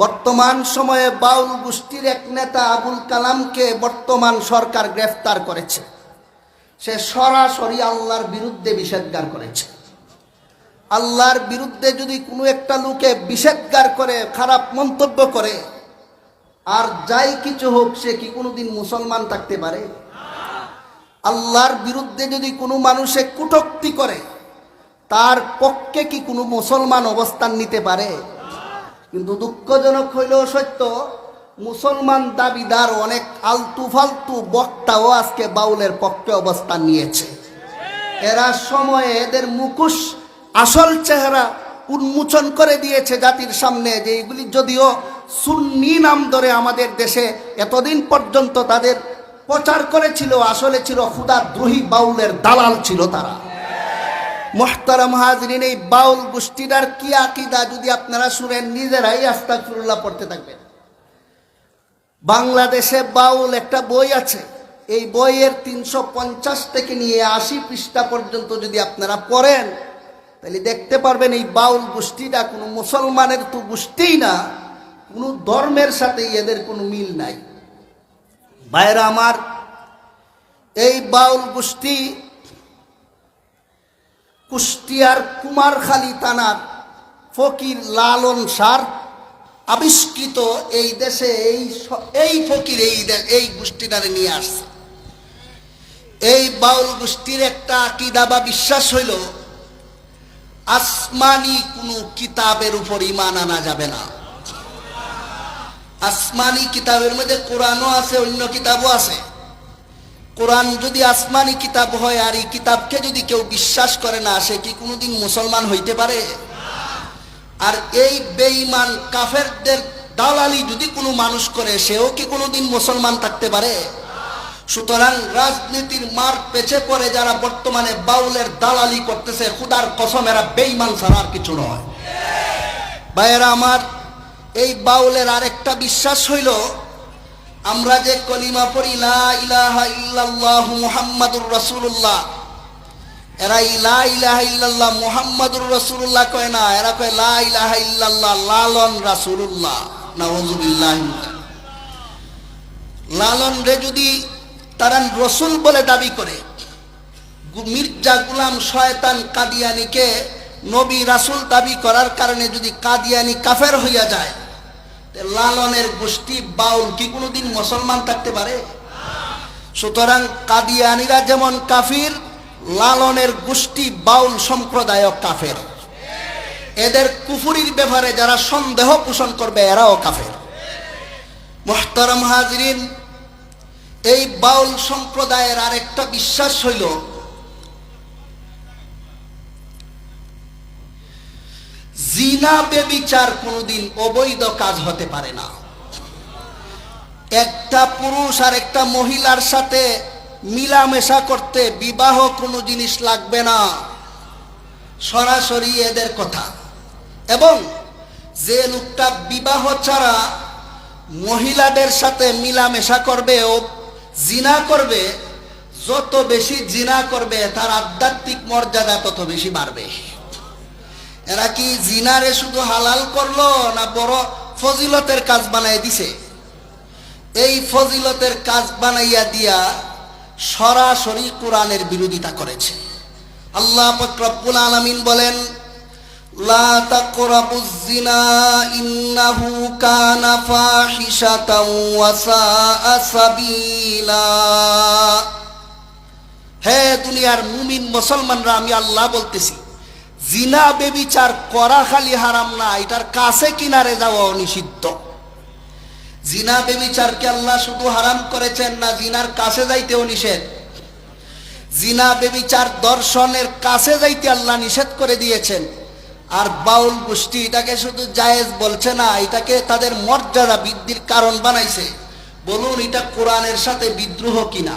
বর্তমান সময়ে বাউল গোষ্ঠীর এক নেতা আবুল কালামকে বর্তমান সরকার গ্রেফতার করেছে। সে সরাসরি আল্লাহর বিরুদ্ধে বিষেধগার করেছে। আল্লাহর বিরুদ্ধে যদি কোনো একটা লোকে বিষেধগার করে, খারাপ মন্তব্য করে, আর যাই কিছু হোক, সে কি কোনোদিন মুসলমান থাকতে পারে? আল্লাহর বিরুদ্ধে যদি কোনো মানুষে কুটক্তি করে, তার পক্ষে কি কোনো মুসলমান অবস্থান নিতে পারে? কিন্তু দুঃখজনক হইলেও সত্য, মুসলমান দাবিদার অনেক আলতু ফালতু বক্তাও আজকে বাউলের পক্ষে অবস্থান নিয়েছে। এরা সময়ে এদের মুখোশ, আসল চেহারা উন্মোচন করে দিয়েছে জাতির সামনে যে এগুলি যদিও সুন্নি নাম ধরে আমাদের দেশে এতদিন পর্যন্ত তাদের প্রচার করেছিল, আসলে ছিল খুদা দ্রোহী বাউলের দালাল ছিল তারা। মোহতারাম হাজরিন, এই বাউল গোষ্ঠীটার কি আকিদা যদি আপনারা শুনেন, নিজেরাই আস্তাগফিরুল্লাহ পড়তে থাকবেন। বাংলাদেশে বাউল একটা বই আছে, এই বইয়ের তিনশো পঞ্চাশ থেকে নিয়ে আশি পৃষ্ঠা পর্যন্ত যদি আপনারা পড়েন, তাহলে দেখতে পারবেন এই বাউল গোষ্ঠীটা কোনো মুসলমানের তো গোষ্ঠীই না, কোনো ধর্মের সাথে এদের কোনো মিল নাই। ভাইরা আমার, এই বাউল গোষ্ঠী কুষ্টিয়ার কুমারখালী থানার ফকির লালন সার আবিষ্কৃত এই দেশে এই এই ফকির এই এই গোষ্ঠীটারে নিয়ে আসছে। এই বাউল গোষ্ঠীর একটা আকিদা বা বিশ্বাস হইল, আসমানি কোনো কিতাবের উপর ইমান আনা যাবে না। আসমানি কিতাবের মধ্যে কোরআনও আছে, অন্য কিতাবও আছে। কোরআন যদি আসমানি কিতাব হয় আর এই কিতাবকে যদি কেউ বিশ্বাস করে না, সে কি কোনোদিন মুসলমান হইতে পারে? আর এই বেঈমান কাফেরদের দালালি যদি কোনো মানুষ করে, সেও কি কোনোদিন মুসলমান থাকতে পারে? সুতরাং রাজনীতির মার পেছে পড়ে যারা বর্তমানে বাউলের দালালি করতেছে, খুদার কসম, এরা বেঈমান ছাড়া আর কিছু নয়। ভাইয়েরা, আমার এই বাউলের আরেকটা বিশ্বাস হইল আমরা যে কলিমা পড়ি, লা ইলাহা ইল্লাল্লাহ মুহাম্মাদুর রাসূলুল্লাহ। এরা ইলা ইলাহা ইল্লাল্লাহ মুহাম্মাদুর রাসূলুল্লাহ কয় না, এরা কয় লা ইলাহা ইল্লাল্লাহ লালন রাসূলুল্লাহ। নাউযুবিল্লাহ লালন রে যদি তারা রসুল বলে দাবি করে মির্জা গুলাম শয়তান কাদিয়ানিকে নবী রাসূল দাবি করার কারণে যদি কাদিয়ানি কাফের হইয়া যায় লালনের গোষ্ঠী, বাউল কি কোনোদিন মুসলমান থাকতে পারে? সুতরাং কাদিয়ানিরা যেমন কাফির, লালনের গোষ্ঠী, বাউল সম্প্রদায়ক কাফের। এদের কুফুরির ব্যাপারে যারা সন্দেহ পোষণ করবে, এরাও কাফের। মোহতারাম হাজরিন, এই বাউল সম্প্রদায়ের আরেকটা বিশ্বাস হইল জিনা বেবিচার কোনোদিন অবৈধ কাজ হতে পারে না। একটা পুরুষ আর একটা মহিলার সাথে মিলামেশা করতে বিবাহ কোনো জিনিস লাগবে না। সরাসরি এদের কথা। এবং যে লোকটা বিবাহ ছাড়া মহিলাদের সাথে মিলামেশা করবে ও জিনা করবে, যত বেশি জিনা করবে, তার আধ্যাত্মিক মর্যাদা তত বেশি বাড়বে। এরা কি জিনারে শুধু হালাল করল না বড় ফজিলতের কাজ বানাই দিছে? এই ফজিলতের কাজ বানাইয়া দিয়া সরাসরি কোরআনের বিরোধিতা করেছে। আল্লাহ ফকরবুল আলমিন বলেন তাকরাবুজ জিনা ইন্নাহু কানা ফাহিশাতাও ওয়া সাআ সাবিলা হে দুনিয়ার মুমিন মুসলমানরা আমি আল্লাহ বলতেছি জিনা বেবিচার করা খালি হারাম না, এটার কাছে কিনারে যাওয়া নিষিদ্ধ। জিনা বেবিচারকে আল্লাহ শুধু হারাম করেছেন না জিনার কাছে যাইতেও নিষেধ? জিনা বেবিচার দর্শনের কাছে যাইতে আল্লাহ নিষেধ করে দিয়েছেন। আর বাউল গোষ্ঠী এটাকে শুধু জায়েজ বলছে না, এটাকে তাদের মর্যাদা বৃদ্ধির কারণ বানাইছে। বলুন, এটা কোরআনের সাথে বিদ্রোহ কিনা?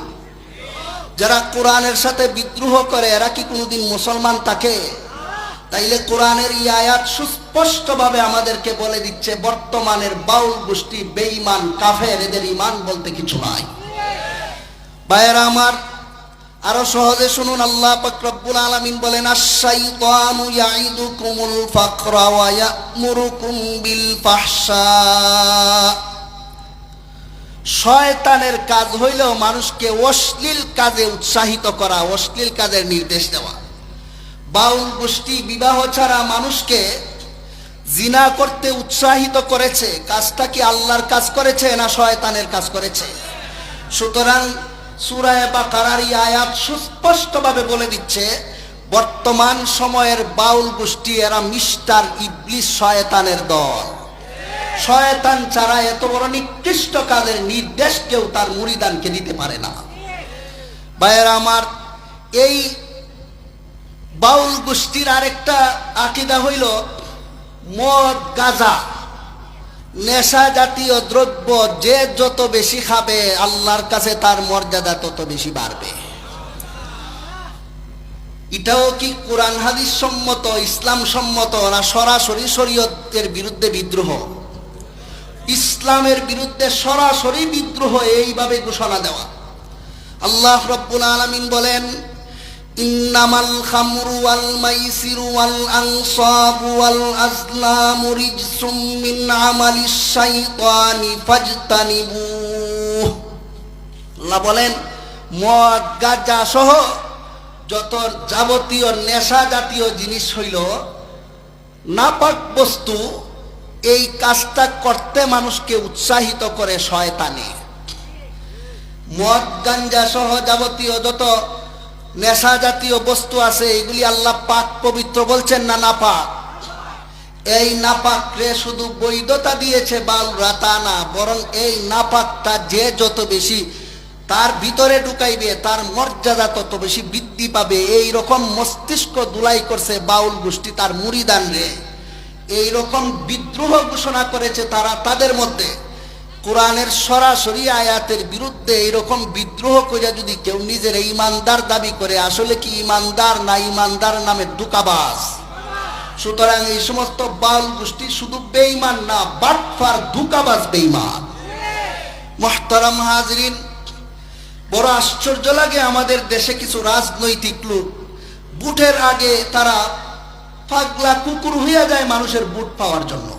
যারা কোরআনের সাথে বিদ্রোহ করে, এরা কি কোনোদিন মুসলমান থাকে? তাইলে কোরআনের এই আয়াত সুস্পষ্টভাবে আমাদেরকে বলে দিচ্ছে, বর্তমানের বাউল গোষ্ঠী বেঈমান, কাফের, এদের ইমান বলতে কিছু নাই। ভাইয়েরা আমার, আরও সহজে শুনুন, আল্লাহ পাক রব্বুল আলামিন বলেন, আশ-শাইতানু ইয়াইদুকুমুল ফাকরা ওয়া ইয়া'মুরুকুম বিল ফাহশা। শয়তানের কাজ হইল মানুষকে অশ্লীল কাজে উৎসাহিত করা, অশ্লীল কাজের নির্দেশ দেওয়া। বাউল গোষ্ঠী বিবাহ ছাড়া মানুষকে জিনা করতে উৎসাহিত করেছে। কাজটা কি আল্লাহর কাজ করেছে না শয়তানের কাজ করেছে? সুতরাং সুরায় বা কারারি আয়াত সুস্পষ্টভাবে বলে দিচ্ছে, বর্তমান সময়ের বাউল গোষ্ঠী এরা মিস্টার ইবলিস শয়তানের দল। শয়তান ছাড়া এত বড় নিকৃষ্ট কাজের নির্দেশ কেউ তার মুরিদানকে দিতে পারে না। ভাইয়েরা, আমার এই বাউল গোষ্ঠীর আরেকটা আকিদা হইল মদ, গাজা। নেশা জাতীয় দ্রব্য যে যত বেশি খাবে, আল্লাহর কাছে তার মর্যাদা তত বেশি বাড়বে। এটাও কি কোরআন হাদিস সম্মত, ইসলাম সম্মত, না সরাসরি শরীয়তের বিরুদ্ধে বিদ্রোহ? ইসলামের বিরুদ্ধে সরাসরি বিদ্রোহ, এইভাবে ঘোষণা দেওয়া। আল্লাহ রব্বুল আলামিন বলেন মাইসিরু ওয়াল আনসাবু ওয়াল আজলামু রিজসুম মিন আমালিশ শাইতানি ফাজতানিবু। আল্লাহ বলেন, মদ, গাঁজা সহ যত যাবতীয় নেশা জাতীয় জিনিস হইল, নাপাক বস্তু, এই কাজটা করতে মানুষকে উৎসাহিত করে শয়তানে। মদ গাঞ্জা সহ যাবতীয় যত নেশা জাতীয় বস্তু আছে, এগুলি আল্লাহ পাক পবিত্র বলছেন না নাপাক? এই নাপাকরে শুধু বৈধতা দিয়েছে বাউলরা তা না, বরং এই নাপাকটা যে যত বেশি তার ভিতরে ঢুকাইবে, তার মর্যাদা তত বেশি বৃদ্ধি পাবে। এই রকম মস্তিষ্ক দুলাই করছে বাউল গোষ্ঠী, তার মুড়িদান রে। এই রকম বিদ্রোহ ঘোষণা করেছে তারা তাদের মধ্যে। কোরআনের সরাসরি আয়াতের বিরুদ্ধে এইরকম বিদ্রোহ করে যদি কেউ নিজের ইমানদার দাবি করে, আসলে কি ইমানদার না ইমানদার নামে দুকাবাস সুতরাং এই সমস্ত বাল গোষ্ঠী শুধু বেইমান না, বাটফার দুকাবাস বেইমান মোহতারাম হাজরিন, বড় আশ্চর্য লাগে আমাদের দেশে কিছু রাজনৈতিক লোক, বুটের আগে তারা পাগলা কুকুর হইয়া যায় মানুষের বুট পাওয়ার জন্য।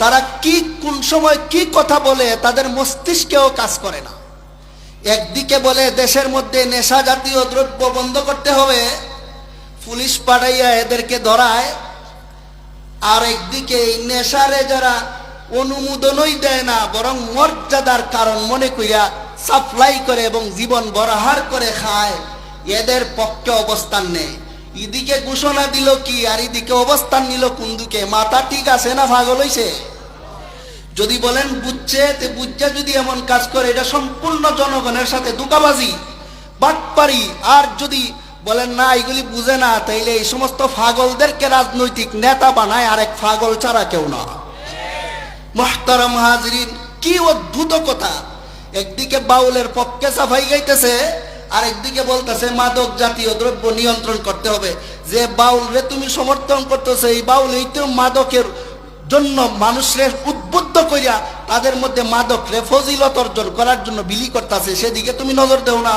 তারা কি, কোন সময় কি কথা বলে তাদের মস্তিষ্কেও কাজ করে না। একদিকে বলে দেশের মধ্যে নেশা জাতীয় দ্রব্য বন্ধ করতে হবে, পুলিশ পাঠাইয়া এদেরকে ধরায়। আর একদিকে এই নেশারে যারা অনুমোদনই দেয় না, বরং মর্যাদার কারণ মনে করিয়া সাপ্লাই করে এবং জীবন বরাহার করে খায়, এদের পক্ষে অবস্থান নেই। এদিকে ঘোষণা দিল কি, আর এদিকে অবস্থান নিল কুন্দুকে মাথা ঠিক আছে না ভাগল হইছে? যদি বলেন বুঝছে, তে বুঝছে যদি এমন কাজ করে, এটা সম্পূর্ণ জনগণের সাথে দুকাবাজি বাটপারি। আর যদি বলেন, না, এগুলি বুঝে না, তাইলে এই সমস্ত ফাগলদেরকে রাজনৈতিক নেতা বানায় আরেক ফাগল ছাড়া কেউ না। মহতারাম হাজরিন, কি অদ্ভুত কথা। একদিকে বাউলের পক্ষে সাফাই গাইতেছে আর একদিকে বলতেছে, মাদক জাতীয় দ্রব্য নিয়ন্ত্রণ করতে হবে। যে বাউল রে তুমি সমর্থন করতেছে, এই বাউল এই তো মাদকের জন্য মানুষের উদ্বুদ্ধ করিয়া তাদের মধ্যে মাদক রে ফজিলত অর্জন করার জন্য বিলি করতেছে। সেদিকে তুমি নজর দেও না।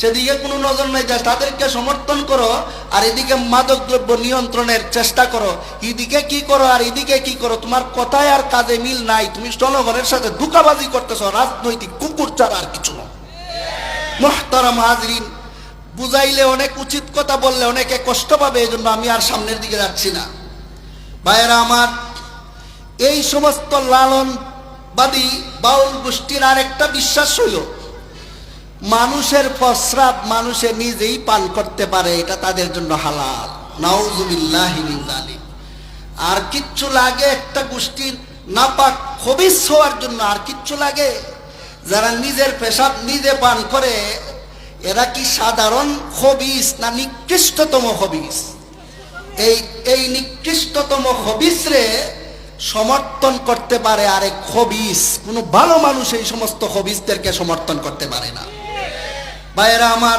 সেদিকে কোনো নজর নেই যায় তাদেরকে সমর্থন করো, আর এদিকে মাদক দ্রব্য নিয়ন্ত্রণের চেষ্টা করো। এদিকে কি করো আর এদিকে কি করো, তোমার কথায় আর কাজে মিল নাই। তুমি জনগণের সাথে ধোকাবাজি করতেছ, রাজনৈতিক কুকুর ছাড়া আর কিছু না। মোহতারাম হাজরিন, বুঝাইলে অনেক উচিত কথা বললে অনেকে কষ্ট পাবে এই জন্য আমি আর সামনের দিকে যাচ্ছি না। ভাইয়েরা আমার, এই সমস্ত লালনবাদী বাউল গোষ্ঠীর আরেকটা বিশ্বাস হইল, মানুষের প্রস্রাব মানুষে নিজেই পান করতে পারে, এটা তাদের জন্য হালাল। নাউজুবিল্লাহ আর কিচ্ছু লাগে একটা গোষ্ঠীর নাপাক খবিস হওয়ার জন্য, আর কিচ্ছু লাগে। যারা নিজের পেশাব নিজে পান করে, এরা কি সাধারণ খবিস না নিকৃষ্টতম খবিস এই এই নিকৃষ্টতম খবিস রে সমর্থন করতে পারে আরেক খবিস কোনো ভালো মানুষ এই সমস্ত খবিসদেরকে সমর্থন করতে পারে না। ভাইয়েরা আমার,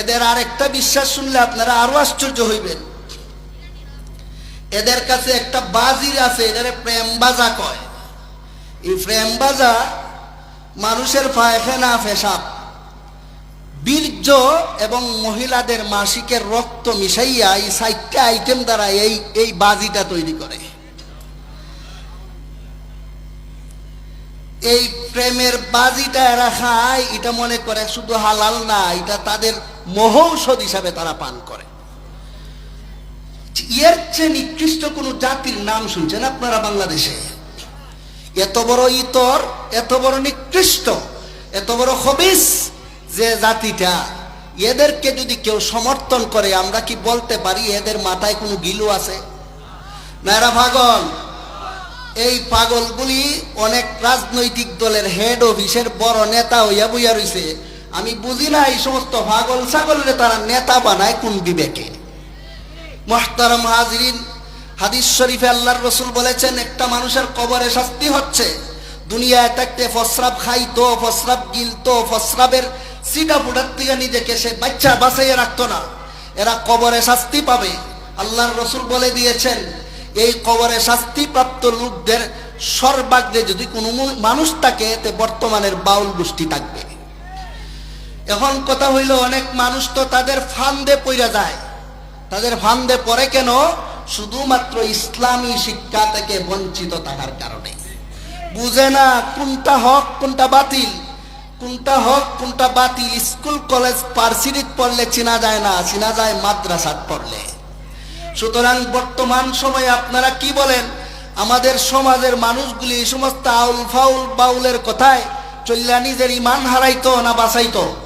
এদের আরেকটা বিশ্বাস শুনলে আপনারা আরও আশ্চর্য হইবেন। এদের কাছে একটা বাজির আছে, এদের প্রেম বাজা কয়। এই প্রেম বাজা মানুষের পায়খানা পেশাব বীর্য এবং মহিলাদের মাসিকের রক্ত মিশাইয়া এই সাইটটা আইটেম দ্বারা এই এই বাজিটা তৈরি করে। এই প্রেমের বাজিটা এরা খায়, এটা মনে করে শুধু হালাল না, এটা তাদের মহৌষধ হিসাবে তারা পান করে। এর চেয়ে নিকৃষ্ট কোন জাতির নাম শুনছেন আপনারা বাংলাদেশে? এত বড় ইতর, এত বড় নিকৃষ্ট, এত বড় খবিস যে জাতিটা। এদেরকে যদি কেউ সমর্থন করে, আমরা কি বলতে পারি এদের মাথায় কোনো গিলু আছে? না পাগল, এই পাগলগুলি অনেক রাজনৈতিক দলের হেড অফিসের বড় নেতা হইয়া বইয়া রইছে। আমি বুঝি না এই সমস্ত পাগল ছাগলের তারা নেতা বানায় কোন বিবেকে। মোহতারাম হাজরিন হাদিস শরীফে আল্লাহর রসুল বলেছেন, একটা মানুষের কবরে শাস্তি হচ্ছে। দুনিয়ায় থাকতে ফসরাব খাইতো ফসরাব গিলতো ফসরাবের সিটা ফুটার থেকে নিজেকে সে বাচ্চা বাঁচাইয়ে রাখতো না। এরা কবরে শাস্তি পাবে। আল্লাহর রসুল বলে দিয়েছেন, এই কবরে শাস্তিপ্রাপ্ত লোকদের সর্বাগ্রে যদি কোনো মানুষ থাকে, এতে বর্তমানের বাউল গোষ্ঠী থাকবে। এখন কথা হইল, অনেক মানুষ তো তাদের ফান্দে পইরা যায়। তাদের ফান্দে পড়ে কেন? শুধুমাত্র ইসলামী শিক্ষা থেকে বঞ্চিত থাকার কারণে। বুঝে না কোনটা হক, কোনটা বাতিল। কোনটা হক, কোনটা বাতিল, স্কুল, কলেজ পার্সিডিত পড়লে চেনা যায় না, চেনা যায় মাদ্রাসাত পড়লে। সুতরাং বর্তমান সময়ে আপনারা কি বলেন? আমাদের সমাজের মানুষগুলি এই সমস্ত আউল ফাউল বাউলের কথায়, চল্লা নিজের ইমান হারাইতো না বাঁচাইতো?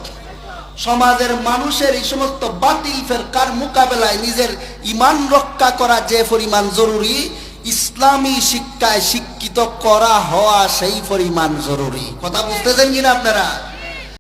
সমাজের মানুষের এই সমস্ত বাতিল ফেরকার মোকাবেলায় নিজের ইমান রক্ষা করা যে পরিমাণ জরুরি, ইসলামী শিক্ষায় শিক্ষিত করা হওয়া সেই পরিমাণ জরুরি। কথা বুঝতেছেন কিনা আপনারা?